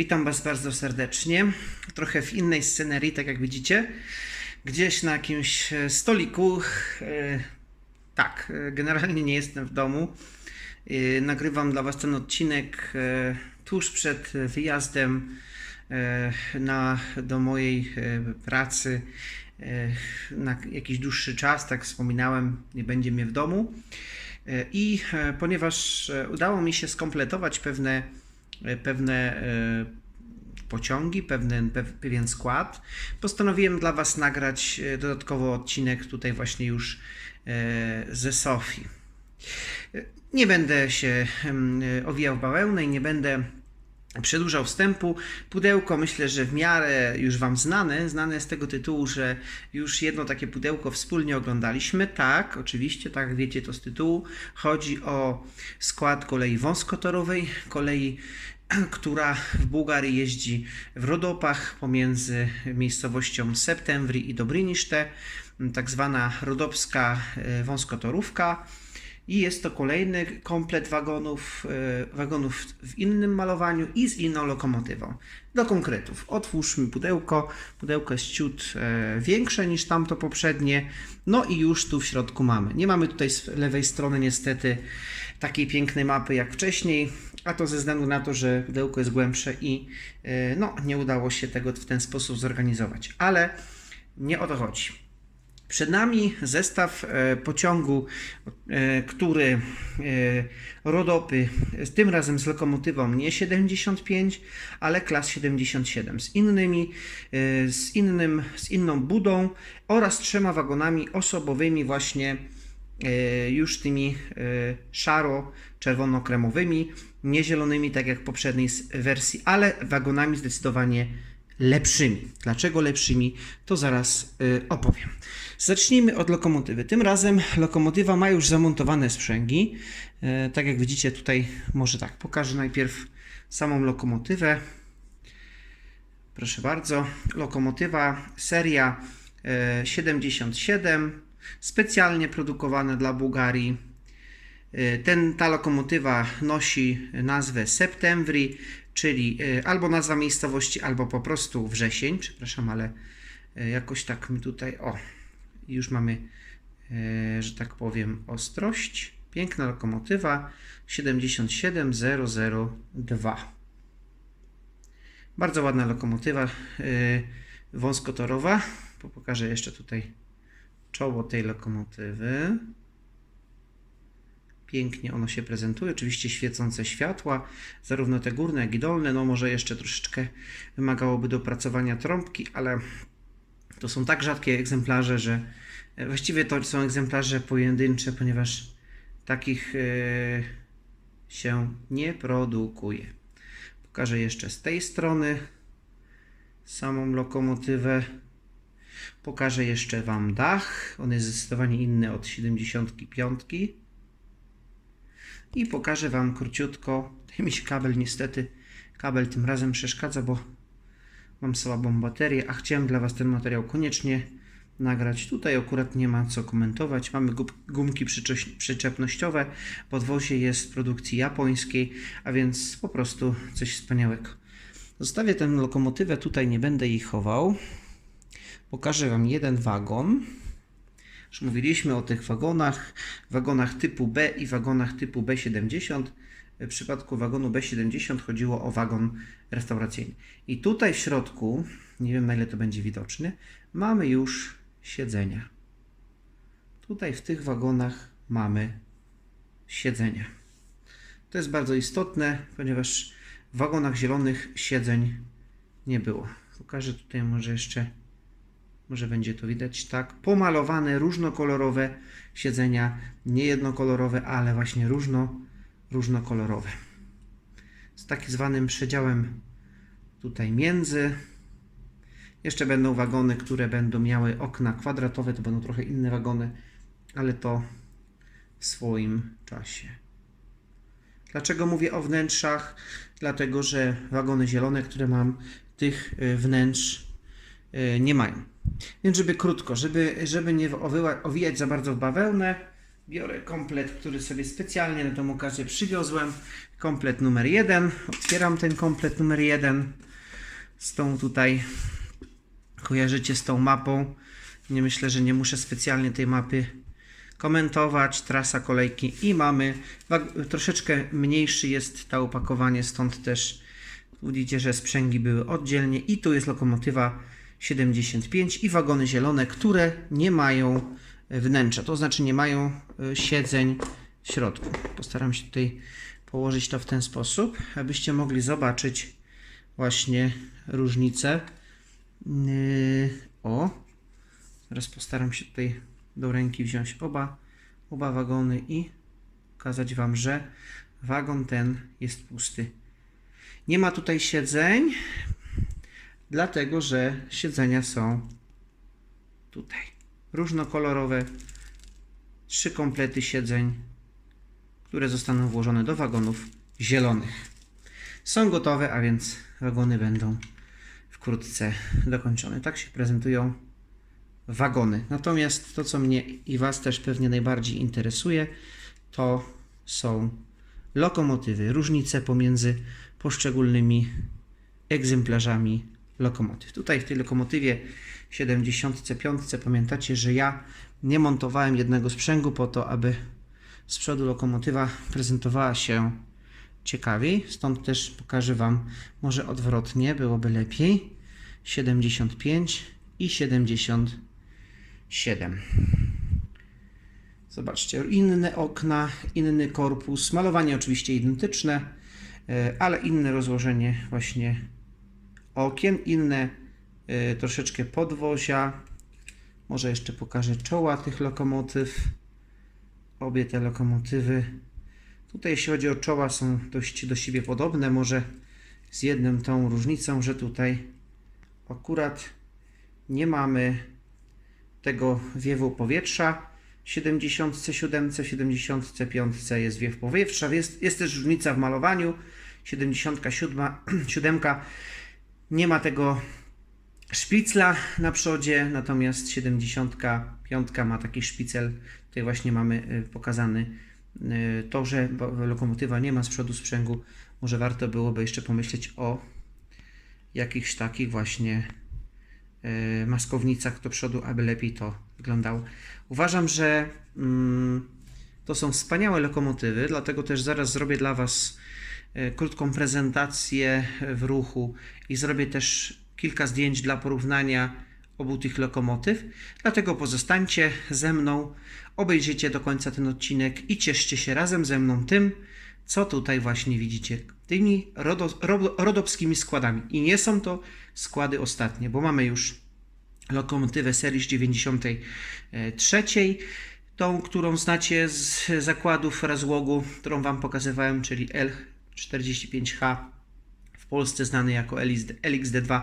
Witam Was bardzo serdecznie. Trochę w innej scenerii, tak jak widzicie. Gdzieś na jakimś e, stoliku. e, Tak, e, generalnie nie jestem w domu. Nagrywam dla Was ten odcinek tuż przed wyjazdem na, do mojej pracy na jakiś dłuższy czas. Tak wspominałem, nie będzie mnie w domu. I ponieważ udało mi się skompletować pewne, pewne e, pociągi, pewien, pew- pewien skład, postanowiłem dla Was nagrać e, dodatkowo odcinek tutaj właśnie już e, ze Sofii. E, Nie będę się e, owijał w bawełnę i nie będę przedłużał wstępu. Pudełko myślę, że w miarę już Wam znane. Znane z tego tytułu, że już jedno takie pudełko wspólnie oglądaliśmy. Tak, oczywiście, tak wiecie to z tytułu. Chodzi o skład kolei wąskotorowej, kolei która w Bułgarii jeździ w Rodopach pomiędzy miejscowością Septembri i Dobriniszte, tak zwana rodopska e, wąskotorówka. I jest to kolejny komplet wagonów, e, wagonów w innym malowaniu i z inną lokomotywą. Do konkretów. Otwórzmy pudełko. Pudełko jest ciut e, większe niż tamto poprzednie. No i już tu w środku mamy. Nie mamy tutaj z lewej strony niestety takiej pięknej mapy jak wcześniej, a to ze względu na to, że pudełko jest głębsze i e, no, nie udało się tego w ten sposób zorganizować. Ale nie o to chodzi. Przed nami zestaw e, pociągu, e, który e, Rodopy, tym razem z lokomotywą nie 75, ale klas 77, z innymi, z innym, z inną budą oraz trzema wagonami osobowymi właśnie już tymi szaro-czerwono-kremowymi, nie zielonymi tak jak w poprzedniej wersji, ale wagonami zdecydowanie lepszymi. Dlaczego lepszymi, to zaraz y, opowiem. Zacznijmy od lokomotywy. Tym razem lokomotywa ma już zamontowane sprzęgi. Y, tak jak widzicie tutaj, może tak, pokażę najpierw samą lokomotywę. Proszę bardzo, lokomotywa seria e, 77, specjalnie produkowana dla Bułgarii. Ten, ta lokomotywa nosi nazwę Septembri, czyli e, albo nazwa miejscowości, albo po prostu wrzesień. Przepraszam, ale e, jakoś tak my tutaj, o, już mamy, e, że tak powiem, ostrość. Piękna lokomotywa 77002. Bardzo ładna lokomotywa wąskotorowa. Po- Pokażę jeszcze tutaj czoło tej lokomotywy. Pięknie ono się prezentuje. Oczywiście świecące światła, zarówno te górne, jak i dolne. No może jeszcze troszeczkę wymagałoby dopracowania trąbki, ale to są tak rzadkie egzemplarze, że e, właściwie to są egzemplarze pojedyncze, ponieważ takich yy, się nie produkuje. Pokażę jeszcze z tej strony samą lokomotywę. Pokażę jeszcze Wam dach. On jest zdecydowanie inny od 75. I pokażę Wam króciutko. Mi się kabel niestety, kabel tym razem przeszkadza, bo mam słabą baterię, a chciałem dla Was ten materiał koniecznie nagrać. Tutaj akurat nie ma co komentować. Mamy gumki przyczepnościowe. Podwozie jest produkcji japońskiej, a więc po prostu coś wspaniałego. Zostawię tę lokomotywę, tutaj nie będę jej chował. Pokażę Wam jeden wagon. Już mówiliśmy o tych wagonach, wagonach typu B i wagonach typu B70. W przypadku wagonu B70 chodziło o wagon restauracyjny. I tutaj w środku, nie wiem na ile to będzie widoczne, mamy już siedzenia. Tutaj w tych wagonach mamy siedzenia. To jest bardzo istotne, ponieważ w wagonach zielonych siedzeń nie było. Pokażę tutaj może jeszcze, może będzie to widać tak. Pomalowane, różnokolorowe siedzenia, nie jednokolorowe, ale właśnie różno, różnokolorowe. Z tak zwanym przedziałem tutaj między. Jeszcze będą wagony, które będą miały okna kwadratowe, to będą trochę inne wagony, ale to w swoim czasie. Dlaczego mówię o wnętrzach? Dlatego, że wagony zielone, które mam, tych y, wnętrz y, nie mają. Więc żeby krótko, żeby, żeby nie owijać za bardzo w bawełnę, biorę komplet, który sobie specjalnie na tą okazję przywiozłem. Komplet numer jeden. Otwieram ten komplet numer jeden z tą tutaj kojarzycie z tą mapą. Nie myślę, że nie muszę specjalnie tej mapy komentować. Trasa kolejki i mamy troszeczkę mniejszy jest to opakowanie, stąd też widzicie, że sprzęgi były oddzielnie i tu jest lokomotywa 75 i wagony zielone, które nie mają wnętrza, to znaczy nie mają y, siedzeń w środku. Postaram się tutaj położyć to w ten sposób, abyście mogli zobaczyć właśnie różnicę. Yy, o, teraz postaram się tutaj do ręki wziąć oba, oba wagony i pokazać Wam, że wagon ten jest pusty. Nie ma tutaj siedzeń, dlatego że siedzenia są tutaj. Różnokolorowe, trzy komplety siedzeń, które zostaną włożone do wagonów zielonych. Są gotowe, a więc wagony będą wkrótce dokończone. Tak się prezentują wagony. Natomiast to, co mnie i Was też pewnie najbardziej interesuje, to są lokomotywy, różnice pomiędzy poszczególnymi egzemplarzami lokomotyw. Tutaj w tej lokomotywie 75 pamiętacie, że ja nie montowałem jednego sprzęgu po to, aby z przodu lokomotywa prezentowała się ciekawiej. Stąd też pokażę Wam może odwrotnie, byłoby lepiej. 75 i 77. Zobaczcie, inne okna, inny korpus, malowanie oczywiście identyczne, e, ale inne rozłożenie właśnie okien, inne e, troszeczkę podwozia. Może jeszcze pokażę czoła tych lokomotyw. Obie te lokomotywy. Tutaj jeśli chodzi o czoła są dość do siebie podobne, może z jedną tą różnicą, że tutaj akurat nie mamy tego wiewu powietrza. W 77, 75 jest wiew powietrza. Jest, jest też różnica w malowaniu. 77 siódemka nie ma tego szpicla na przodzie, natomiast 75 ma taki szpicel. Tutaj właśnie mamy y, pokazany y, to, że lokomotywa nie ma z przodu sprzęgu. Może warto byłoby jeszcze pomyśleć o jakichś takich właśnie y, maskownicach do przodu, aby lepiej to wyglądało. Uważam, że mm, to są wspaniałe lokomotywy, dlatego też zaraz zrobię dla Was krótką prezentację w ruchu i zrobię też kilka zdjęć dla porównania obu tych lokomotyw. Dlatego pozostańcie ze mną, obejrzyjcie do końca ten odcinek i cieszcie się razem ze mną tym, co tutaj właśnie widzicie, tymi rodo, rodo, rodopskimi składami. I nie są to składy ostatnie, bo mamy już lokomotywę serii z 93, tą, którą znacie z zakładów razłogu, którą Wam pokazywałem, czyli L45H, w Polsce znany jako LXD2,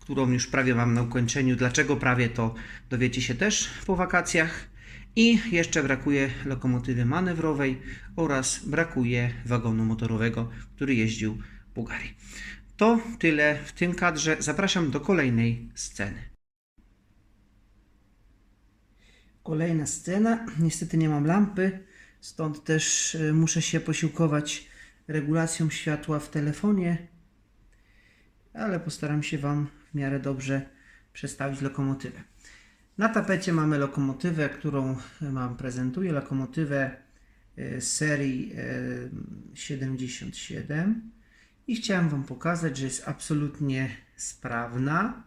którą już prawie mam na ukończeniu. Dlaczego prawie to dowiecie się też po wakacjach. I jeszcze brakuje lokomotywy manewrowej oraz brakuje wagonu motorowego, który jeździł w Bułgarii. To tyle w tym kadrze. Zapraszam do kolejnej sceny. Kolejna scena. Niestety nie mam lampy, stąd też y, muszę się posiłkować regulacją światła w telefonie, ale postaram się Wam w miarę dobrze przedstawić lokomotywę. Na tapecie mamy lokomotywę, którą Wam prezentuję. Lokomotywę z serii y, 77 i chciałem Wam pokazać, że jest absolutnie sprawna.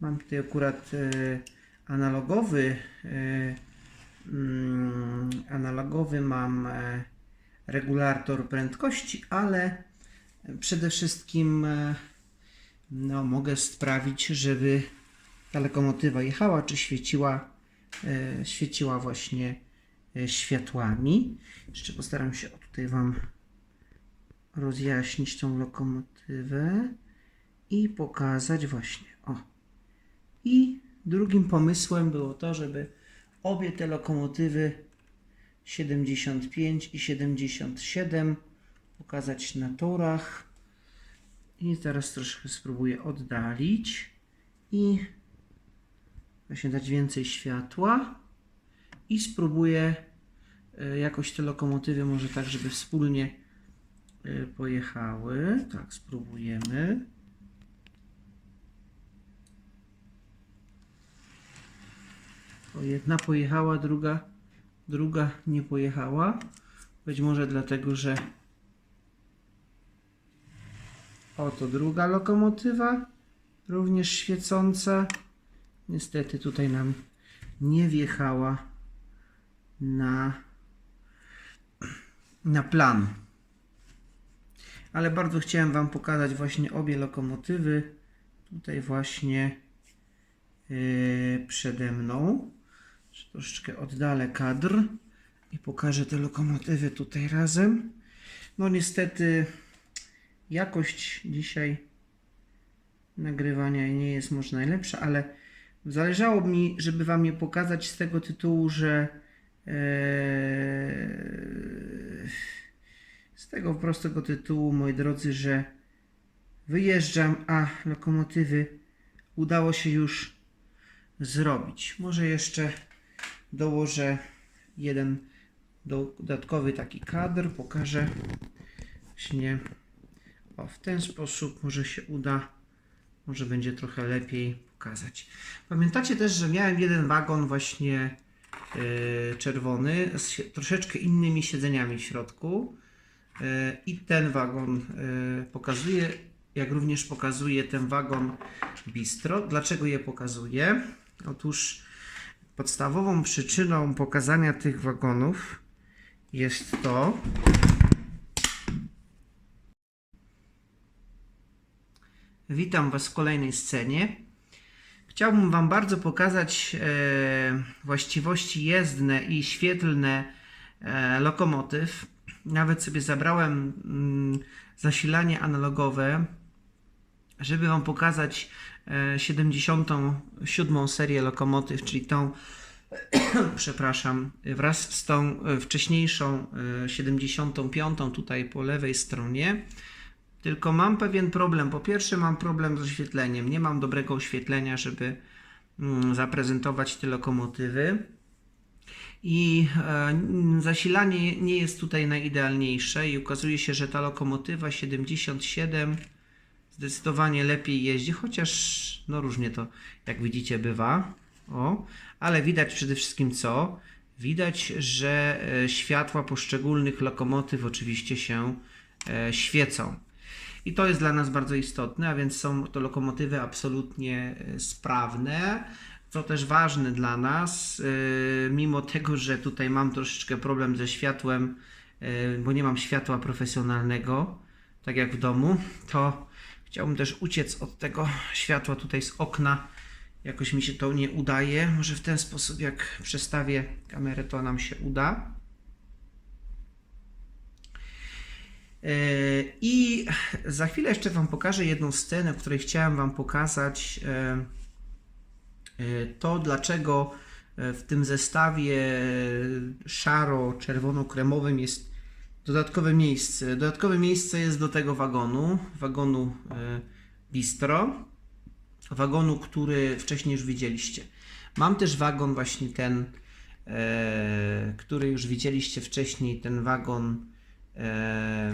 Mam tutaj akurat e, analogowy, e, analogowy mam e, regulator prędkości, ale przede wszystkim e, no, mogę sprawić, żeby ta lokomotywa jechała, czy świeciła, e, świeciła właśnie światłami. Jeszcze postaram się tutaj Wam rozjaśnić tą lokomotywę i pokazać właśnie, o, i drugim pomysłem było to, żeby obie te lokomotywy 75 i 77 pokazać na torach. I teraz troszkę spróbuję oddalić i właśnie dać więcej światła. i spróbuję e, jakoś te lokomotywy może tak, żeby wspólnie e, pojechały. Tak, spróbujemy. Jedna pojechała, druga, druga nie pojechała. Być może dlatego, że oto druga lokomotywa, również świecąca. Niestety tutaj nam nie wjechała na, na plan. Ale bardzo chciałem Wam pokazać właśnie obie lokomotywy. Tutaj właśnie yy, przede mną. Troszeczkę oddalę kadr i pokażę te lokomotywy tutaj razem. No niestety jakość dzisiaj nagrywania nie jest może najlepsza, ale zależało mi, żeby Wam je pokazać z tego tytułu, że e, z tego prostego tytułu, moi drodzy, że wyjeżdżam, a lokomotywy udało się już zrobić. Może jeszcze dołożę jeden dodatkowy taki kadr, pokażę właśnie o, w ten sposób może się uda, może będzie trochę lepiej pokazać. Pamiętacie też, że miałem jeden wagon właśnie yy, czerwony z troszeczkę innymi siedzeniami w środku yy, i ten wagon yy, pokazuje, jak również pokazuje ten wagon bistro. Dlaczego je pokazuję? Otóż podstawową przyczyną pokazania tych wagonów jest to, Witam Was w kolejnej scenie. Chciałbym Wam bardzo pokazać e, właściwości jezdne i świetlne e, lokomotyw. Nawet sobie zabrałem mm, zasilanie analogowe, żeby Wam pokazać 77 serię lokomotyw, czyli tą, przepraszam, wraz z tą e, wcześniejszą e, 75 tutaj po lewej stronie. Tylko mam pewien problem. Po pierwsze, mam problem z oświetleniem. Nie mam dobrego oświetlenia, żeby mm, zaprezentować te lokomotywy. I e, zasilanie nie jest tutaj najidealniejsze i okazuje się, że ta lokomotywa 77 zdecydowanie lepiej jeździ, chociaż no różnie to jak widzicie bywa. O, ale widać przede wszystkim co? Widać, że e, światła poszczególnych lokomotyw oczywiście się e, świecą. I to jest dla nas bardzo istotne, a więc są to lokomotywy absolutnie e, sprawne. Co też ważne dla nas, mimo tego, że tutaj mam troszeczkę problem ze światłem, bo nie mam światła profesjonalnego, tak jak w domu, to chciałbym też uciec od tego światła tutaj z okna. Jakoś mi się to nie udaje. Może w ten sposób, jak przestawię kamerę, to nam się uda. E, I za chwilę jeszcze Wam pokażę jedną scenę, w której chciałem Wam pokazać e, e, to, dlaczego w tym zestawie szaro-czerwono-kremowym jest dodatkowe miejsce. Dodatkowe miejsce jest do tego wagonu, wagonu e, bistro, wagonu, który wcześniej już widzieliście. Mam też wagon właśnie ten, e, który już widzieliście wcześniej, ten wagon e,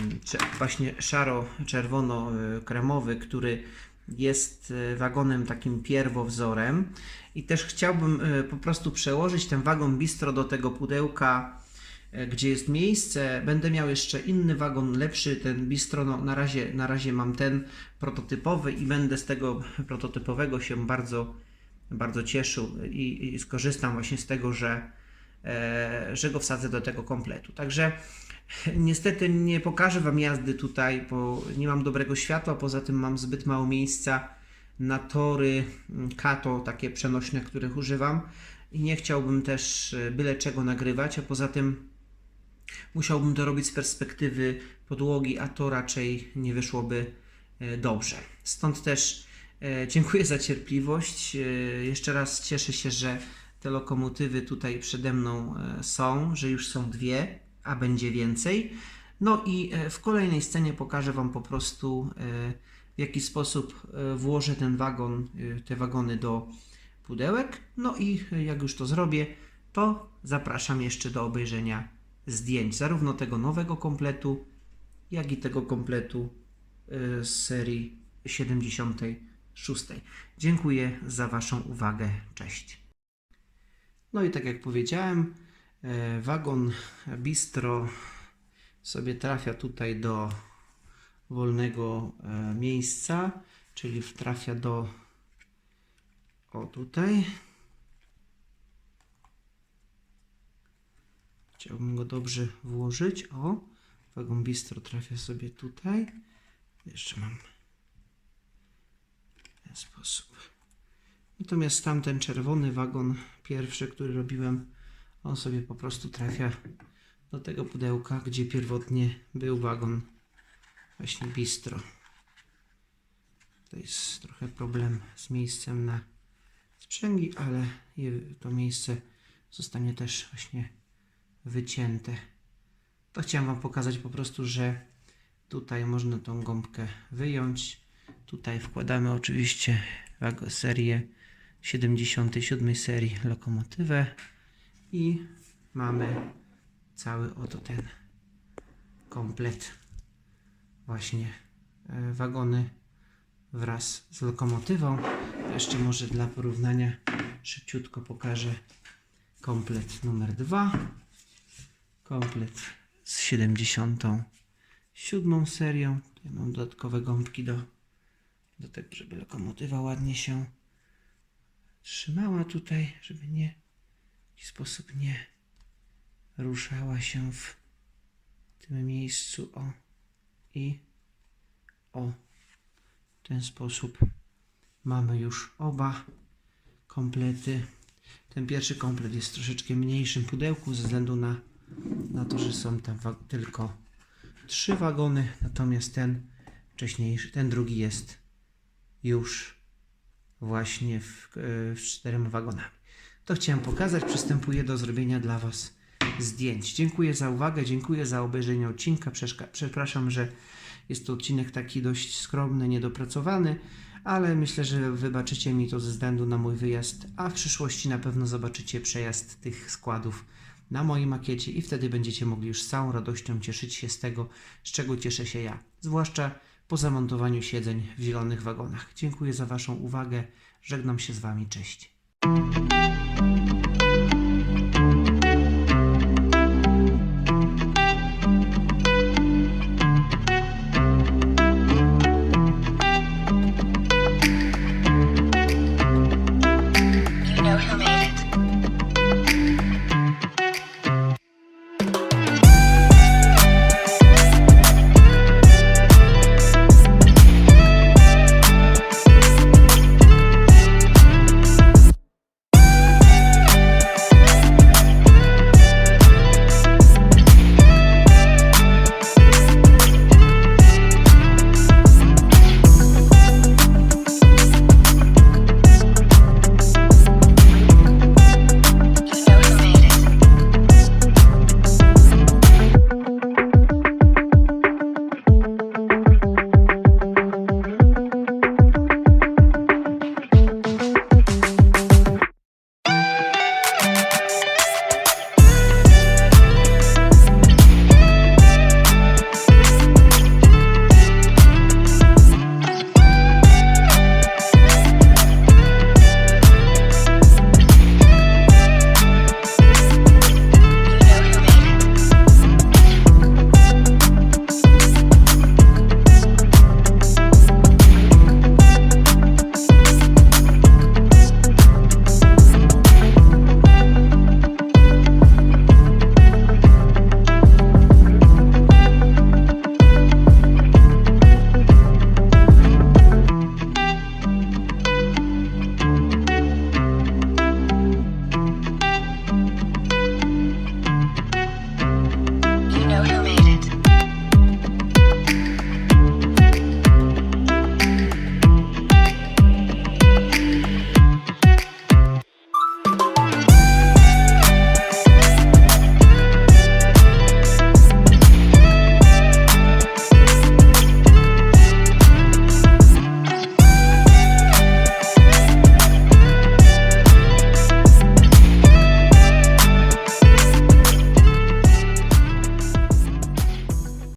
właśnie szaro-czerwono-kremowy, który jest wagonem takim pierwowzorem i też chciałbym po prostu przełożyć ten wagon bistro do tego pudełka, gdzie jest miejsce. Będę miał jeszcze inny wagon, lepszy, ten bistro, no, na, razie, na razie mam ten prototypowy i będę z tego prototypowego się bardzo, bardzo cieszył i, i skorzystam właśnie z tego, że, e, że go wsadzę do tego kompletu. Także Niestety nie pokażę Wam jazdy tutaj, bo nie mam dobrego światła, poza tym mam zbyt mało miejsca na tory mm, Kato, takie przenośne, których używam i nie chciałbym też e, byle czego nagrywać, a poza tym musiałbym to robić z perspektywy podłogi, a to raczej nie wyszłoby e, dobrze. Stąd też e, dziękuję za cierpliwość. E, Jeszcze raz cieszę się, że te lokomotywy tutaj przede mną są, że już są dwie, a będzie więcej. No i w kolejnej scenie pokażę Wam po prostu w jaki sposób włożę ten wagon, te wagony do pudełek. No i jak już to zrobię, to zapraszam jeszcze do obejrzenia zdjęć, zarówno tego nowego kompletu, jak i tego kompletu y, z serii 76. Dziękuję za Waszą uwagę. Cześć. No i tak jak powiedziałem, e, wagon bistro sobie trafia tutaj do wolnego e, miejsca, czyli trafia do o tutaj. Chciałbym go dobrze włożyć. O, wagon bistro trafia sobie tutaj. Jeszcze mam w ten sposób. Natomiast tamten czerwony wagon, pierwszy, który robiłem, on sobie po prostu trafia do tego pudełka, gdzie pierwotnie był wagon właśnie bistro. To jest trochę problem z miejscem na sprzęgi, ale to miejsce zostanie też właśnie wycięte. To chciałem Wam pokazać po prostu, że tutaj można tą gąbkę wyjąć. Tutaj wkładamy oczywiście serię 77 serii lokomotywę i mamy cały oto ten komplet właśnie e, wagony wraz z lokomotywą. Jeszcze może dla porównania szybciutko pokażę komplet numer 2 komplet z 77 serią. Tutaj mam dodatkowe gąbki do, do tego, żeby lokomotywa ładnie się trzymała tutaj, żeby nie w jakiś sposób nie ruszała się w tym miejscu. O i o w ten sposób mamy już oba komplety. Ten pierwszy komplet jest w troszeczkę mniejszym pudełku ze względu na, na to, że są tam tylko trzy wagony, natomiast ten wcześniejszy, ten drugi jest już właśnie w, e, w czterema wagonami. To chciałem pokazać. Przystępuję do zrobienia dla Was zdjęć. Dziękuję za uwagę, dziękuję za obejrzenie odcinka. Przepraszam, że jest to odcinek taki dość skromny, niedopracowany, ale myślę, że wybaczycie mi to ze względu na mój wyjazd, a w przyszłości na pewno zobaczycie przejazd tych składów na mojej makiecie i wtedy będziecie mogli już z całą radością cieszyć się z tego, z czego cieszę się ja. Zwłaszcza po zamontowaniu siedzeń w zielonych wagonach. Dziękuję za Waszą uwagę. Żegnam się z Wami. Cześć.